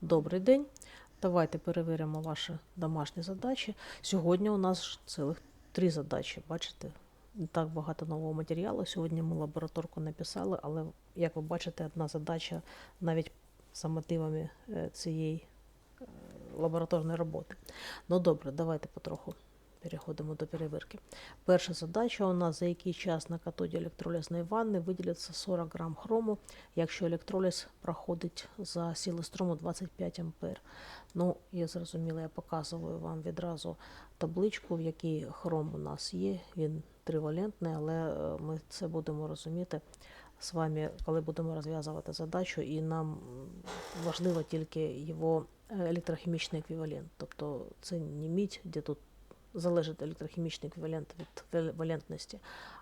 Добрий день. Давайте перевіримо ваші домашні задачі. Сьогодні у нас цілих три задачі. Бачите, не так багато нового матеріалу. Сьогодні ми лабораторку написали, але як ви бачите, одна задача навіть за мотивами е, цієї е, лабораторної роботи. Ну добре, давайте потроху переходимо до перевірки. Перша задача у нас за який час на катоді електролізної ванни виділиться 40 грам хрому, якщо електроліз проходить за сили струму 25 ампер. Ну, я зрозуміла, я показую вам відразу табличку, в якій хром у нас є. Він тривалентний, але е, ми це будемо розуміти з вами, коли будемо розв'язувати задачу, і нам важливо тільки його е, електрохімічний еквівалент. Тобто це не мідь, де тут залежить електрохімічний еквівалент від вал- валентності.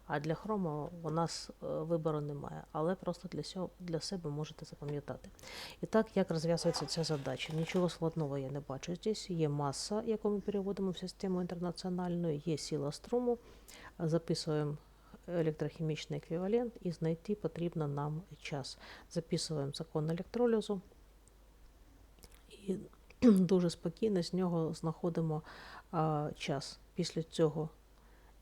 А для хрому у нас е, вибору немає, але просто для, сього, для себе можете запам'ятати. І так, як розв'язується ця задача? Нічого складного я не бачу здесь. Є маса, яку ми переводимо в систему інтернаціональну, є сила струму, записуємо електрохімічний еквівалент і знайти потрібно нам час. Записуємо закон електролізу і дуже спокійно з нього знаходимо а, час. Після цього,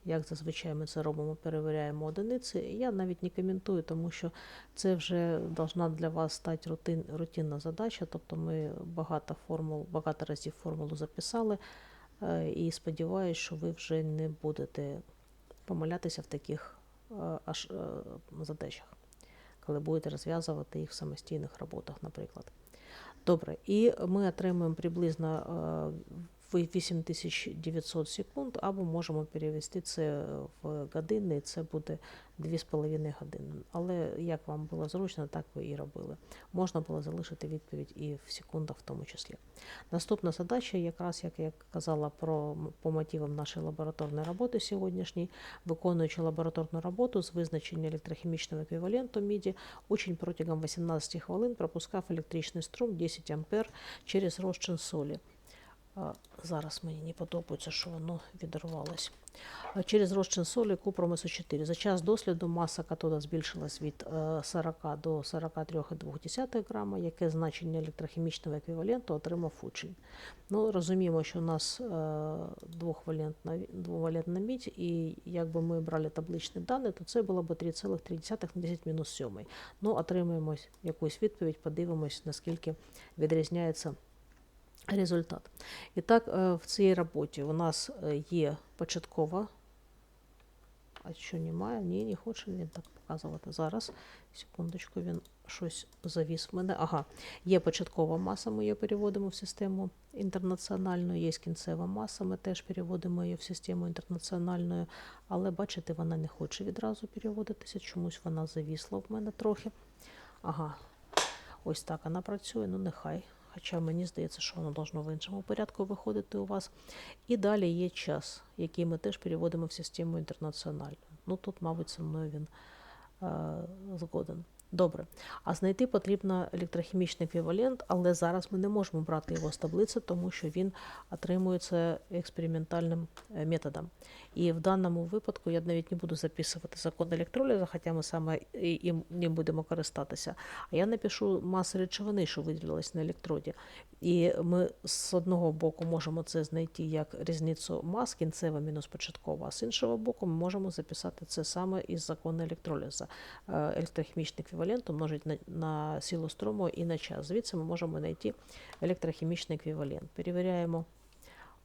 як зазвичай ми це робимо, перевіряємо одиниці. Я навіть не коментую, тому що це вже должна для вас стати рутин, рутинна задача. Тобто ми багато формул, багато разів формулу записали, е, і сподіваюся, що ви вже не будете помилятися в таких е, аж е, задачах, коли будете розв'язувати їх в самостійних роботах, наприклад. Добре, і ми отримуємо приблизно 8900 секунд, або можемо перевести це в години, і це буде 2,5 години. Але як вам було зручно, так ви і робили. Можна було залишити відповідь і в секундах в тому числі. Наступна задача, якраз як я казала про по мотивам нашої лабораторної роботи сьогоднішній, виконуючи лабораторну роботу з визначення електрохімічного еквіваленту міді, учень протягом 18 хвилин пропускав електричний струм 10 ампер через розчин солі. Зараз мені не подобається, що воно відірвалось. Через розчин солі купром СО4. За час досліду маса катода збільшилась від е, 40 до 43,2 грама, яке значення електрохімічного еквіваленту отримав учень. Ну, розуміємо, що у нас е, двохвалентна, двовалентна мідь, і якби ми брали табличні дані, то це було б 3,3 на 10 мінус 7. Ну, отримаємо якусь відповідь, подивимось, наскільки відрізняється результат. І так, е, в цій роботі у нас е, є початкова. А що немає? Ні, не хоче він так показувати. Зараз. Секундочку, він щось завіс в мене. Ага, є початкова маса, ми її переводимо в систему інтернаціональну, є кінцева маса, ми теж переводимо її в систему інтернаціональну, але бачите, вона не хоче відразу переводитися, чомусь вона завісла в мене трохи. Ага, ось так вона працює, ну нехай. Хоча мені здається, що воно должно в іншому порядку виходити у вас. І далі є час, який ми теж переводимо в систему інтернаціональну. Ну тут, мабуть, зі мною він е, згоден. Добре. А знайти потрібно електрохімічний еквівалент, але зараз ми не можемо брати його з таблиці, тому що він отримується експериментальним е, методом. І в даному випадку я навіть не буду записувати закон електролізу, хоча ми саме їм ним будемо користатися. А я напишу маси речовини, що виділилась на електроді. І ми з одного боку можемо це знайти як різницю мас кінцева мінус початкова, а з іншого боку ми можемо записати це саме із закону електролізу. Е, Електрохімічний еквівалент умножить на, на силу струму і на час. Звідси ми можемо знайти електрохімічний еквівалент. Перевіряємо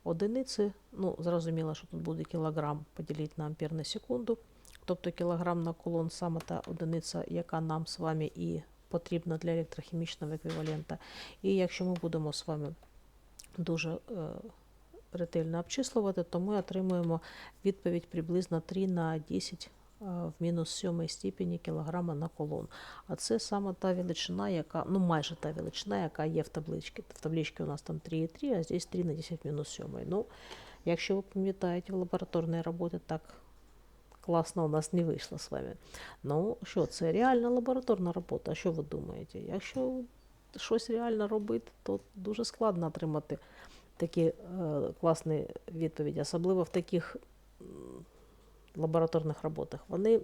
одиниці. Ну, зрозуміло, що тут буде кілограм поділити на ампер на секунду. Тобто кілограм на кулон саме та одиниця, яка нам з вами і потрібна для електрохімічного еквівалента. І якщо ми будемо з вами дуже е, ретельно обчислювати, то ми отримуємо відповідь приблизно 3 на 10 е, в мінус 7 степені кілограма на колон. А це саме та величина, яка, ну майже та величина, яка є в табличці. В табличці у нас там 3,3, а здесь 3 на 10 мінус 7. Ну, якщо ви пам'ятаєте, в лабораторній роботі так класно у нас не вийшло з вами. Ну, що, це реальна лабораторна робота. А що ви думаєте? Якщо щось реально робити, то дуже складно отримати такі е, класні відповіді, особливо в таких лабораторних роботах. Вони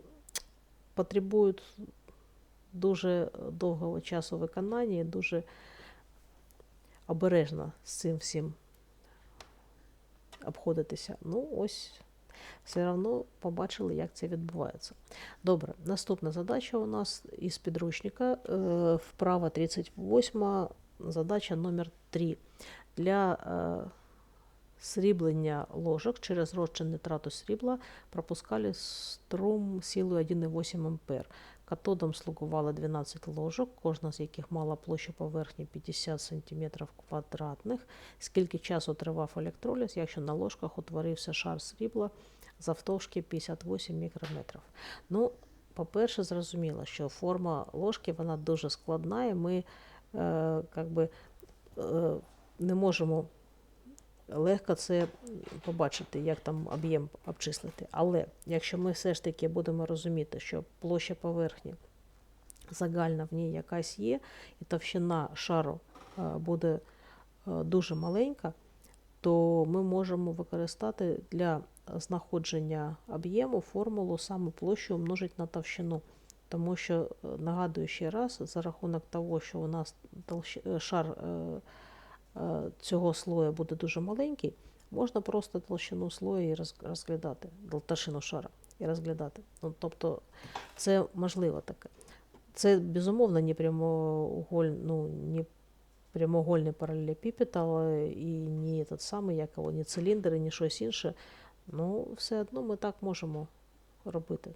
потребують дуже довгого часу виконання і дуже обережно з цим всім обходитися. Ну, ось все одно побачили, як це відбувається. Добре, наступна задача у нас із підручника. е, Вправа 38, задача номер 3. Для е, сріблення ложок через розчин нитрату срібла пропускали струм силою 1,8 А. Катодом слугувало 12 ложок, кожна з яких мала площу поверхні 50 см квадратних. Скільки часу тривав електроліз, якщо на ложках утворився шар срібла завтовшки 58 мікрометрів. Ну, по-перше, зрозуміло, що форма ложки вона дуже складна, і ми е, как е, не можемо легко це побачити, як там об'єм обчислити. Але якщо ми все ж таки будемо розуміти, що площа поверхні загальна в ній якась є, і товщина шару е, буде е, дуже маленька, то ми можемо використати для знаходження об'єму формулу саме площу умножить на товщину. Тому що, е, нагадую ще раз, за рахунок того, що у нас шар цього слоя буде дуже маленький, можна просто толщину слоя і роз- розглядати, толщину шара і розглядати. Ну, тобто це можливо таке. Це, безумовно, не прямоуголь, ну, не прямоугольний паралелепіпед, але і не этот самий, як його, не циліндр, і не щось інше. Ну, все одно ми так можемо робити.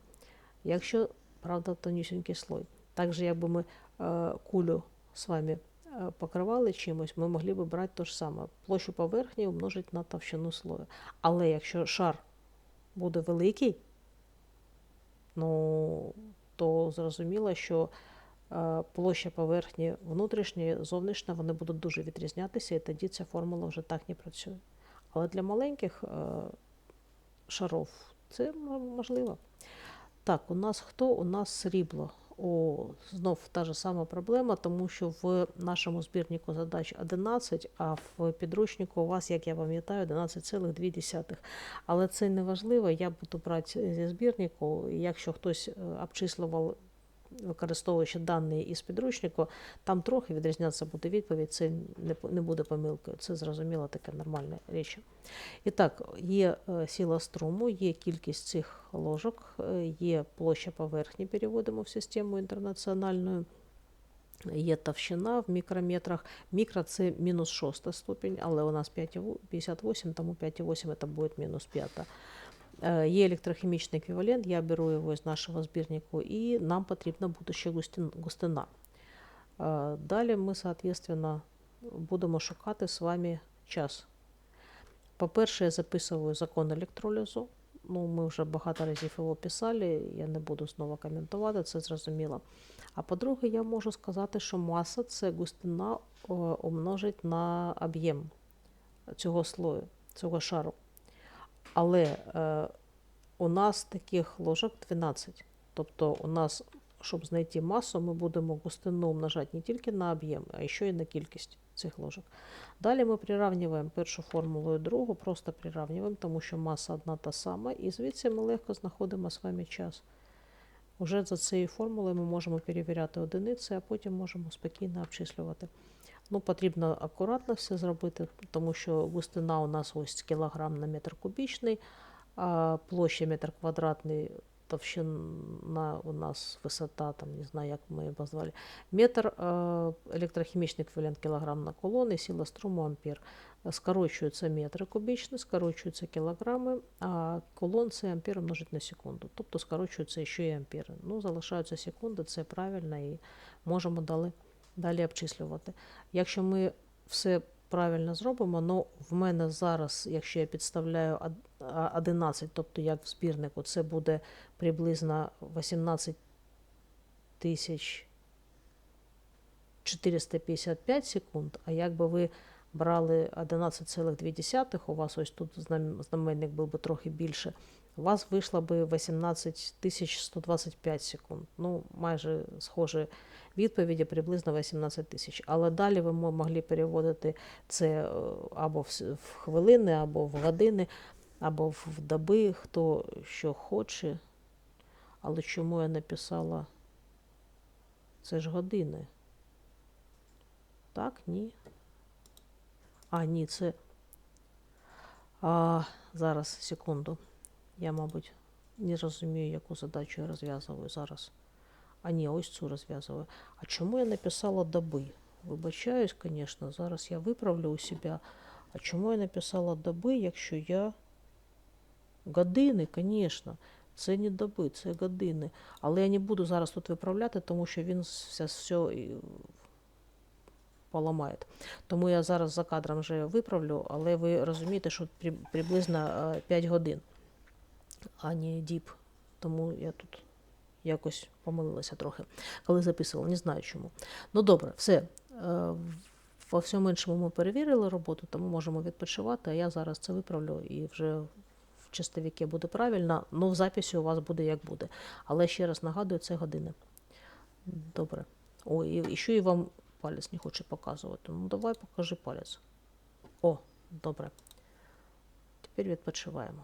Якщо, правда, тонюсінький слой. Так же, якби ми е, кулю з вами е, покривали чимось, ми могли б брати те ж саме. Площу поверхні умножити на товщину слою. Але якщо шар буде великий, ну, то зрозуміло, що е, площа поверхні внутрішня, зовнішня, вони будуть дуже відрізнятися, і тоді ця формула вже так не працює. Але для маленьких е, шаров це можливо. Так, у нас хто? У нас срібло. О, знов та ж сама проблема, тому що в нашому збірнику задач 11, а в підручнику у вас, як я пам'ятаю, 11,2. Але це не важливо. Я буду брати зі збірнику. Якщо хтось е, обчислював, використовуючи дані із підручнику, там трохи відрізнятися буде відповідь, це не, буде помилкою. Це зрозуміло таке нормальна річ. І так, є е, сила струму, є кількість цих ложок, е, є площа поверхні, переводимо в систему інтернаціональну. Є товщина в мікрометрах. Мікро це мінус шоста ступінь, але у нас 5,8, 58, тому 5,8 це буде мінус 5. Є електрохімічний еквівалент, я беру його з нашого збірнику, і нам потрібна буде ще густина. Е, Далі ми, соответственно, будемо шукати з вами час. По-перше, я записую закон електролізу. Ну, ми вже багато разів його писали, я не буду знову коментувати, це зрозуміло. А по-друге, я можу сказати, що маса це густина о, умножить на об'єм цього слою, цього шару. Але е, у нас таких ложок 12. Тобто у нас, щоб знайти масу, ми будемо густину умножати не тільки на об'єм, а ще й на кількість цих ложок. Далі ми приравнюємо першу формулу і другу, просто приравнюємо, тому що маса одна та сама, і звідси ми легко знаходимо з вами час. Уже за цією формулою ми можемо перевіряти одиниці, а потім можемо спокійно обчислювати. Ну, потрібно акуратно все зробити, тому що густина у нас ось кілограм на метр кубічний, а площа метр квадратний, товщина у нас висота, там, не знаю, як ми її назвали, метр, електрохімічний еквівалент кілограм на колон і сила струму ампер. Скорочуються метри кубічні, скорочуються кілограми, а колон це ампер множить на секунду. Тобто скорочуються ще і ампери. Ну, залишаються секунди, це правильно і можемо далі, далі обчислювати. Якщо ми все правильно зробимо, ну в мене зараз, якщо я підставляю од- 11, тобто як в збірнику, це буде приблизно 18 тисяч 455 секунд, а якби ви брали 11,2, у вас ось тут знаменник був би трохи більше, у вас вийшло би 18 тисяч 125 секунд. Ну, майже схожі відповіді, приблизно 18 тисяч. Але далі ви мо- могли переводити це е, або в, хвилини, або в години, або в доби, хто що хоче. Але чому я написала? Це ж години. Так, ні. А, ні, це. А, зараз, секунду. Я, мабуть, не розумію, яку задачу я розв'язую зараз. А ні, ось цю розв'язую. А чому я написала доби? Вибачаюсь, звісно, зараз я виправлю у себе. А чому я написала доби, якщо я. Години, звісно. Це не доби, це години. Але я не буду зараз тут виправляти, тому що він все, все поламає. Тому я зараз за кадром вже виправлю, але ви розумієте, що приблизно е, 5 годин, а не діб. Тому я тут якось помилилася трохи, коли записувала, не знаю чому. Ну добре, все. Е, Во всьому іншому ми перевірили роботу, тому можемо відпочивати, а я зараз це виправлю і вже в чистовіки буде правильно, ну в записі у вас буде як буде. Але ще раз нагадую, це години. Добре. І, і що і вам палець не хоче показувати. Ну давай покажи палець. О, добре. Тепер відпочиваємо.